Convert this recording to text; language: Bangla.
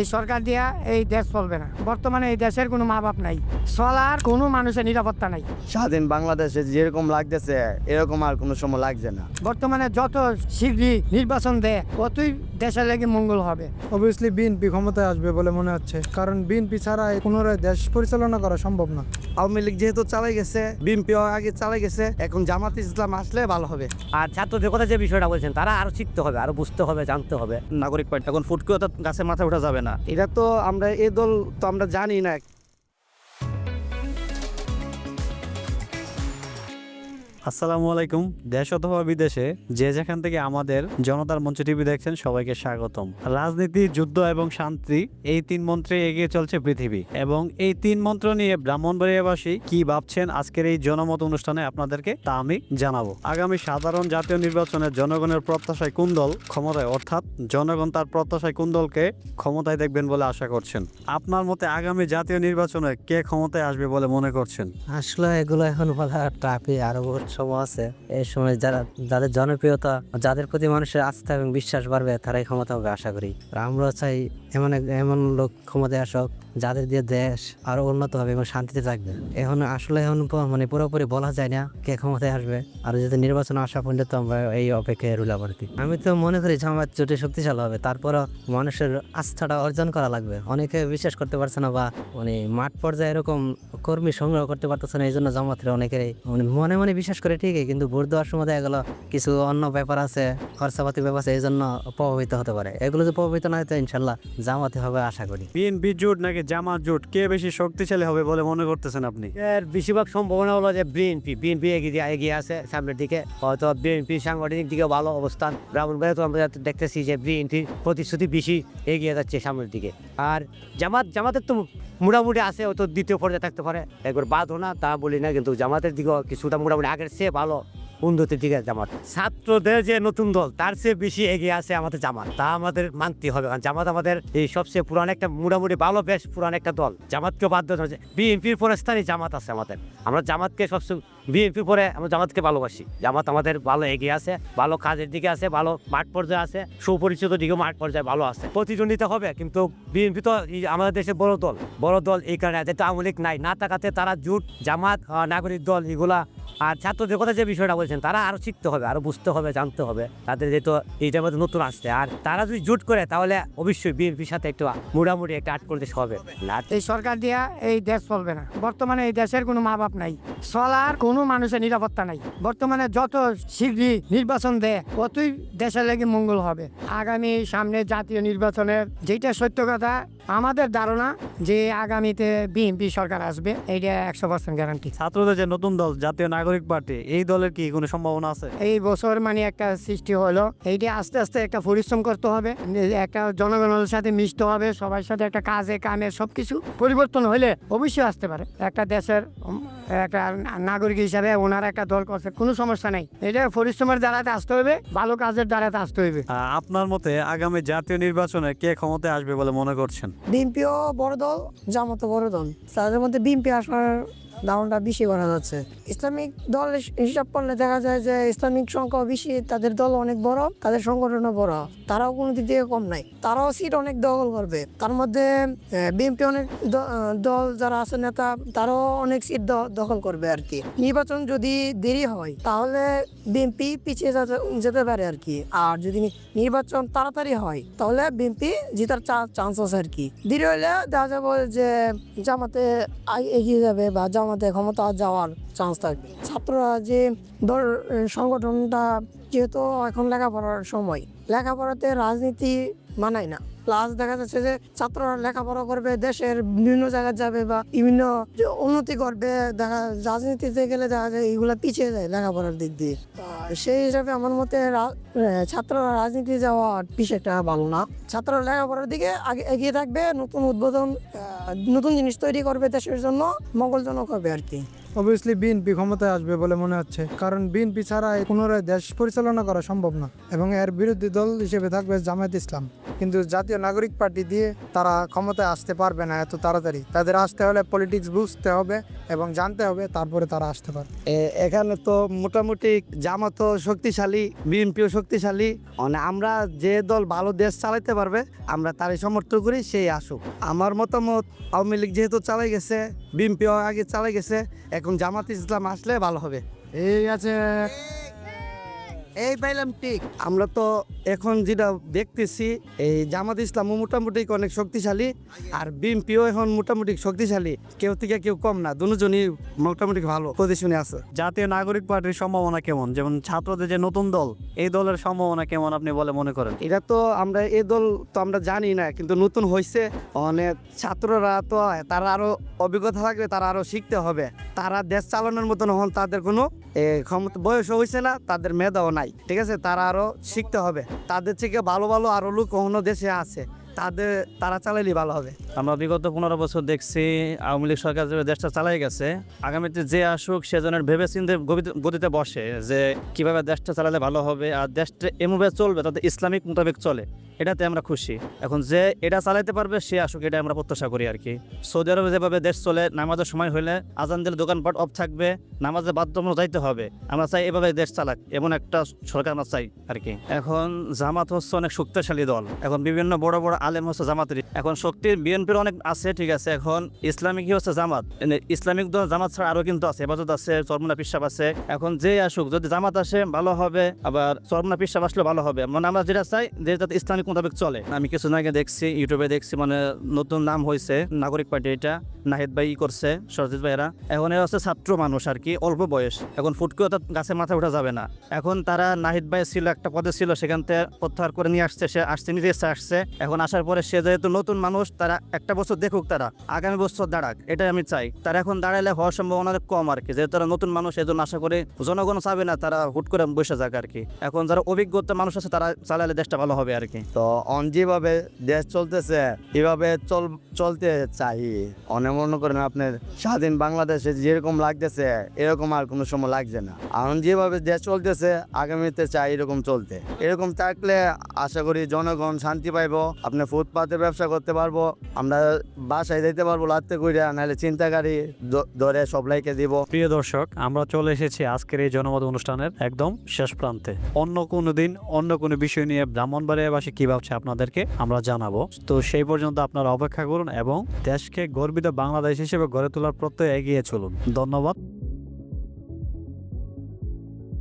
এই সরকার দিয়া এই দেশ চলবে না। বর্তমানে এই দেশের কোনো মা বাপ নাই। চলার কোনো মানুষের নিরাপত্তা নাই। স্বাধীন বাংলাদেশে যেরকম লাগতেছে এরকম আর কোনো সময় লাগছে না। বর্তমানে যত শীঘ্রই নির্বাচন দেয় ততই দেশের লেগে মঙ্গল হবে। অবভিয়াসলি বিএনপি ক্ষমতায় আসবে বলে মনে হচ্ছে। কারণ বিএনপি ছাড়া পুনরায় দেশ পরিচালনা করা সম্ভব না। আওয়ামী লীগ যেহেতু চালাই গেছে বিএনপিও আগে চালাই গেছে এখন জামাত ইসলাম আসলে ভালো হবে। আর ছাত্রদের কথা যে বিষয়টা বলছেন তারা আরও শিখতে হবে আরও বুঝতে হবে জানতে হবে। নাগরিক পার্টি এখন ফুটকেও তো গাছের মাথা ওঠা যাবে না। এটা তো আমরা এ দল তো আমরা জানি না আসসালামু আলাইকুম, দেশ অথবা বিদেশে, যে যেখান থেকে আমাদের জনতার মঞ্চ টিভি দেখছেন, সবাইকে স্বাগতম। রাজনীতি, যুদ্ধ এবং শান্তি, এই তিন মন্ত্রে এগিয়ে চলছে পৃথিবী। এবং এই তিন মন্ত্র নিয়ে ব্রাহ্মণবাড়িয়াবাসী কি ভাবছেন আজকের এই জনমত অনুষ্ঠানে আপনাদেরকে, তা আমি জানাব। আগামী সাধারণ জাতীয় নির্বাচনে জনগণের প্রত্যাশায় কোন দল ক্ষমতায়? অর্থাৎ জনগণ তার প্রত্যাশায় কোন দলকে ক্ষমতায় দেখবেন বলে আশা করছেন? আপনার মতে আগামী জাতীয় নির্বাচনে কে ক্ষমতায় আসবে বলে মনে করছেন? আসলে এগুলো এখন বলা ট্রাফি আরও সময় আছে। এই সময় যারা, যাদের জনপ্রিয়তা, যাদের প্রতি মানুষের আস্থা এবং বিশ্বাস বাড়বে, তারাই ক্ষমতা হবে আশা করি। আর আমরা চাই এমন এমন লোক ক্ষমতায় আসক, যাদের দিয়ে দেশ আরও উন্নত হবে এবং শান্তিতে থাকবে। এখন আসলে এখন মানে পুরোপুরি বলা যায় না কে ক্ষমতায় আসবে, আর যদি নির্বাচন আসা পর্যন্ত আমরা এই অপেক্ষায় রুলা পারতি আমি তো মনে করি জামাত জোটে শক্তিশালী হবে, তারপরও মানুষের আস্থাটা অর্জন করা লাগবে। অনেকে বিশ্বাস করতে পারছে না বা মানে মাঠ পর্যায়ে এরকম কর্মী সংগ্রহ করতে পারতেছে না, এই জন্য জামাতের অনেকেরই মানে মনে মনে বিশ্বাস করে ঠিকই কিন্তু ভোট দেওয়ার সময় দেখা গেলো কিছু অন্য ব্যাপার আছে খরচাপাতি ব্যাপার আছে এই জন্য প্রভাবিত হতে পারে। এগুলো যদি প্রভাবিত না হয় তো ইনশাল্লাহ জামাতে হবে আশা করি। বিএনপি জোট নাকি জামাত জোট? কে বেশি শক্তিশালী হবে বলে মনে করতেছেন আপনি? এর বেশিরভাগ সম্ভাবনা হলো যে বিএনপি বিএনপি এগিয়ে এগিয়ে আছে সামনের দিকে। হয়তো বিএনপি সাংগঠনিক দিকে ভালো অবস্থান। ব্রাহ্মণবাড়িয়া তো আমরা দেখতেছি যে বিএনপির প্রতিশ্রুতি বেশি এগিয়ে যাচ্ছে সামনের দিকে। আর জামাত জামাতের তো মোটামুটি আছে হয়তো দ্বিতীয় পর্যায়ে থাকতে পারে। একবার বাদও না তা বলি না কিন্তু জামাতের দিকেও কিছুটা মোটামুটি আগের চেয়ে ভালো উন্নতির দিকে জামাত ছাত্রদের যে নতুন দল, তার চেয়ে বেশি এগিয়ে আছে আমাদের জামাত। তা আমাদের মানতে হবে, কারণ জামাত আমাদের এই সবচেয়ে পুরান একটা মোটামুটি ভালো, বেশ পুরান একটা দল। জামাতকে বাধ্য বিএনপির পরে স্থানীয় জামাত আছে আমাদের। আমরা জামাতকে সবচেয়ে বিএনপির পরে আমরা জামাতকে ভালোবাসি। জামাত আমাদের ভালো এগিয়ে আছে, ভালো কাজের দিকে আছে, ভালো মাঠ পর্যায়ে আছে, সুপরিচিত দিকেও মাঠ পর্যায়ে ভালো আছে। প্রতিদ্বন্দ্বিতা হবে, কিন্তু বিএনপি তো আমাদের দেশের বড় দল। বড় দল এই কারণে যেহেতু আওয়ামী নাই। না থাকাতে তারা জুট, জামাত নাগরিক দল, এগুলা, আর ছাত্রদের কথা যে বিষয়টা বলছেন, তারা আরও শিখতে হবে, আরও বুঝতে হবে, জানতে হবে। তাদের যেহেতু এইটার মধ্যে নতুন আসছে, আর তারা যদি জুট করে, তাহলে অবশ্যই বিএনপির সাথে একটু মোটামুটি একটা আট করতে হবে। না এই সরকার দিয়া এই দেশ চলবে না। বর্তমানে এই দেশের কোনো মা বাপ নাই। চলার কোনো মানুষের নিরাপত্তা নাই। বর্তমানে যত শীঘ্রই নির্বাচন দেয়, অতই দেশের লেগে মঙ্গল হবে। আগামী সামনে জাতীয় নির্বাচনের যেটা সত্য কথা আমাদের ধারণা যে আগামীতে বিএনপি সরকার আসবে এইটা একশো পার্সেন্ট গ্যারান্টি ছাত্রদের যে নতুন দল জাতীয় নাগরিক পার্টি এই দলের কি কোনো সম্ভাবনা আছে? এই বছর মানে একটা সৃষ্টি হলো এইটা আস্তে আস্তে একটা পরিশ্রম করতে হবে একটা জনগণের সাথে মিশতে হবে সবার সাথে একটা কাজে কামে সবকিছু পরিবর্তন হলে অবশ্যই আসতে পারে। একটা দেশের একটা নাগরিক হিসাবে ওনার একটা দল করছে কোনো সমস্যা নাই। এটা পরিশ্রমের দ্বারাতে আসতে হবে ভালো কাজের দ্বারাতে আসতে হবে। আপনার মতে আগামী জাতীয় নির্বাচনে কে ক্ষমতায় আসবে বলে মনে করছেন? বিএনপিও বড় দল জামাতও বড় দল। তাদের মধ্যে বিএনপি আসার ধারণটা বেশি করা যাচ্ছে। ইসলামিক দল হিসাব করলে দেখা যায় যে ইসলামিক সংখ্যা বেশি, তাদের দল অনেক বড়, তাদের সংগঠনও বড়। তারাও কোনো দিক থেকে কম নাই। তারাও সিট অনেক দখল করবে। তার মধ্যে বিএনপি অনেক দল যারা আছে নেতা, তারাও অনেক সিট দখল করবে আর কি। নির্বাচন যদি দেরি হয়, তাহলে বিএনপি পিছিয়ে যেতে পারে আর কি। আর যদি নির্বাচন তাড়াতাড়ি হয়, তাহলে বিএনপি জেতার চান্স আছে আর কি। দেরি হলে দেখা যাবে যে জামাতে এগিয়ে যাবে বা জামাতে ক্ষমতা যাওয়ার চান্স থাকবে। ছাত্ররা যে ধর সংগঠনটা যেহেতু এখন লেখাপড়ার সময়, লেখাপড়াতে রাজনীতি মানায় না। প্লাস দেখা যাচ্ছে যে ছাত্ররা লেখাপড়া করবে, দেশের বিভিন্ন জায়গায় যাবে বা বিভিন্ন উন্নতি করবে, দেখা রাজনীতিতে গেলে দেখা যায় এগুলা পিছিয়ে যায় লেখাপড়ার দিক দিয়ে। সেই হিসাবে আমার মতে ছাত্ররা রাজনীতি যাওয়া বিষয়টা ভালো না। ছাত্ররা লেখাপড়ার দিকে আগে এগিয়ে থাকবে, নতুন উদ্বোধন নতুন জিনিস তৈরি করবে দেশের জন্য, মঙ্গলজনক হবে আর কি। অবভিয়াসলি বিএনপি ক্ষমতায় আসবে বলে মনে হচ্ছে। কারণ বিএনপি ছাড়া পুনরায় দেশ পরিচালনা করা সম্ভব না এবং এর বিরোধী দল হিসেবে থাকবে জামায়াত ইসলাম। কিন্তু জাতীয় নাগরিক পার্টি দিয়ে তারা ক্ষমতায় আসতে পারবে না এত তাড়াতাড়ি। তাদের আসতে হলে পলিটিক্স বুঝতে হবে এবং জানতে হবে, তারপরে তারা আসতে পারবে। এখানে তো মোটামুটি জামাতও শক্তিশালী বিএনপিও শক্তিশালী। মানে আমরা যে দল ভালো দেশ চালাইতে পারবে, আমরা তারই সমর্থন করি, সেই আসুক। আমার মতামত, আওয়ামী লীগ যেহেতু চালাই গেছে বিএনপিও আগে চালাই গেছে এখন জামাত ইসলাম আসলে ভালো হবে। এই আছে। এই পাইলাম ঠিক। আমরা তো এখন যেটা দেখতেছি এই জামাত ইসলামও মোটামুটি অনেক শক্তিশালী আর বিএনপিও এখন মোটামুটি শক্তিশালী। কেউ থেকে কেউ কম না দুজনই মোটামুটি ভালো পজিশনে আছে। জাতীয় নাগরিক পার্টির সম্ভাবনা কেমন? যেমন ছাত্রদের যে নতুন দল এই দলের সম্ভাবনা কেমন আপনি বলে মনে করেন? এটা তো আমরা এই দল তো আমরা জানি না কিন্তু নতুন হয়েছে অনেক ছাত্ররা তো তারা আরও অভিজ্ঞতা থাকবে তারা আরও শিখতে হবে। তারা দেশ চালানোর মতন হন তাদের কোনো ক্ষমতা বয়সও হয়েছে না তাদের মেধাও নাই। ঠিক আছে? তারা আরও শিখতে হবে। তাদের থেকে ভালো ভালো আরও লোক অন্য দেশে আছে তাদের, তারা চালাইলে ভালো হবে। আমরা বিগত পনেরো বছর দেখছি আওয়ামী লীগ সরকার যে দেশটা চালাই গেছে, আগামীতে যে আসুক সেজনের ভেবে চিন্তে গতিতে বসে যে কীভাবে দেশটা চালালে ভালো হবে আর দেশটা এমভাবে চলবে তাতে ইসলামিক মোতাবেক চলে, এটাতে আমরা খুশি। এখন যে এটা চালাইতে পারবে, সে আসুক এটা আমরা প্রত্যাশা করি আর কি। সৌদি আরবে যেভাবে দেশ চলে, নামাজের সময় হলে আজান দিলে দোকানপাট অফ থাকবে, নামাজে বাধ্যতামূলক যাইতে হবে। আমরা চাই এভাবে দেশ চালাক, এমন একটা সরকার আমরা চাই আর কি। এখন জামাত হচ্ছে অনেক শক্তিশালী দল। এখন বিভিন্ন বড় বড় আলেম হচ্ছে জামাতের এখন শক্তির বিএনপির অনেক আছে, ঠিক আছে, এখন ইসলামিক হচ্ছে জামাত। ইসলামিক জামাত ছাড়া আরও কিন্তু আছে, হেফাজত আছে, চরমুনা পিসাব আছে। এখন যে আসুক, যদি জামাত আসে, ভালো হবে, আবার চরমুনা পিসাব আসলে ভালো হবে। মানে আমরা যেটা চাই, যে যাতে ইসলামিক মোতাবেক চলে। আমি কিছুদিন আগে দেখছি, ইউটিউবে দেখছি মানে নতুন নাম হয়েছে নাগরিক পার্টি এটা, নাহিদ ভাই করছে, সরজিৎ ভাইরা এখন এরা হচ্ছে ছাত্র মানুষ আর কি, অল্প বয়স। এখন ফুটকেও তো গাছের মাথা ওঠা যাবে না। এখন তারা নাহিদ ভাই ছিল, একটা পদে ছিল, সেখান থেকে প্রত্যাহার করে নিয়ে আসছে, সে আসছে নিজে ইচ্ছা আসছে। এখন আসার পরে সে যেহেতু নতুন মানুষ, তারা একটা বছর দেখুক তারা, আগামী বছর দাঁড়াক, এটাই আমি চাই। তারা এখন দাঁড়াইলে হওয়ার সম্ভাবনা কম আর কি যেহেতু নতুন মানুষ এই জন্য আশা করে জনগণ চাবে না, তারা হুট করে বসে যাক আর কি এখন যারা অভিজ্ঞতা মানুষ আছে, তারা চালালে দেশটা ভালো হবে আর কি তো অন যেভাবে দেশ চলতেছে, এভাবে চল, চলতে চাই। অনেক মনে করেন আপনার স্বাধীন বাংলাদেশে যেরকম লাগতেছে, এরকম আর কোনো সময় লাগছে না। এখন যেভাবে দেশ চলতেছে, আগামীতে চাই এরকম চলতে। এরকম থাকলে আশা করি জনগণ শান্তি পাইবো। আপনি ফুটপাতে ব্যবসা করতে পারব, আমরা বাসায় যেতে পারব লাত্তে কইরা, নাহলে চিন্তাকারী দ- ধরে সবলাইকে দিব। প্রিয় দর্শক, আমরা চলে এসেছি আজকের এই জনমত অনুষ্ঠানের একদম শেষ প্রান্তে। অন্য কোনো দিন, অন্য কোনো বিষয় নিয়ে ব্রাহ্মণবাড়িয়াবাসী কি ভাবছে আপনাদেরকে আমরা জানাব। তো সেই পর্যন্ত আপনারা অপেক্ষা করুন এবং দেশকে গর্বিত বাংলাদেশ হিসেবে গড়ে তোলার প্রত্যয় এগিয়ে চলুন। ধন্যবাদ।